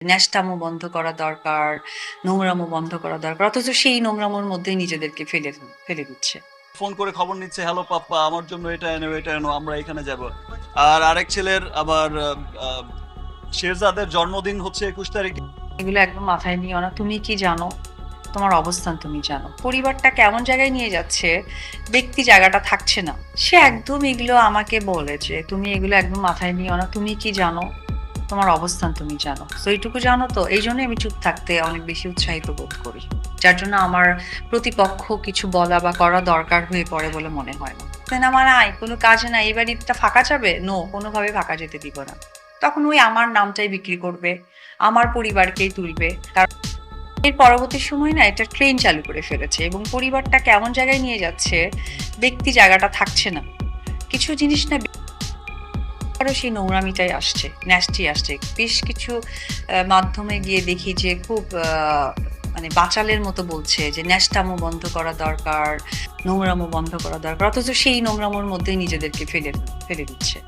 ন্যাস্টামো বন্ধ করা দরকার নোংরামো বন্ধ করা দরকার অথচ সেই নোংরামোর মধ্যেই নিজেদেরকে ফেলে ফেলে দিচ্ছে। ফোন করে খবর নিচ্ছে হ্যালো পাপ্পা আমার জন্য এটা এনো এটা এনো আমরা এখানে যাব। আর আরেক ছেলের আবার শেরজাদের জন্মদিন হচ্ছে একুশ তারিখে। এগুলো একদম মাথায় নিও না তুমি কি জানো? তোমার অবস্থান তুমি জানো। পরিবারটা কেমন জায়গায় নিয়ে যাচ্ছে ব্যক্তি জায়গাটা থাকছে না। সে একদম এগুলো আমাকে বলেছে তুমি এগুলো একদম মাথায় নিও না তুমি কি জানো? তোমার অবস্থান তুমি জানো। তো এইটুকু জানো তো? এই জন্যই আমি চুপ থাকতে অনেক বেশি উৎসাহিত বোধ করি। যার জন্য আমার প্রতিপক্ষ কিছু বলা বা করা দরকার হয়ে পড়ে বলে মনে হয় না। সিনেমা নাই কোনো কাজে নাই, এই বাড়িটা ফাঁকা যাবে? নো কোনোভাবে ফাঁকা যেতে দিব না। তখন ওই আমার নামটাই বিক্রি করবে, আমার পরিবারকেই তুলবে। কারণ এর পরবর্তী সময় না, এটা ট্রেন চালু করে ফেলেছে এবং পরিবারটা কেমন জায়গায় নিয়ে যাচ্ছে, ব্যক্তি জায়গাটা থাকছে না। কিছু জিনিস না আরও সেই নোংরামিটাই আসছে ন্যাস্টি আসছে। বেশ কিছু মাধ্যমে গিয়ে দেখি যে খুব মানে বাচালের মতো বলছে যে ন্যাস্টামো বন্ধ করা দরকার, নোংরামো বন্ধ করা দরকার, অথচ সেই নোংরামোর মধ্যেই নিজেদেরকে ফেলে ফেলে দিচ্ছে।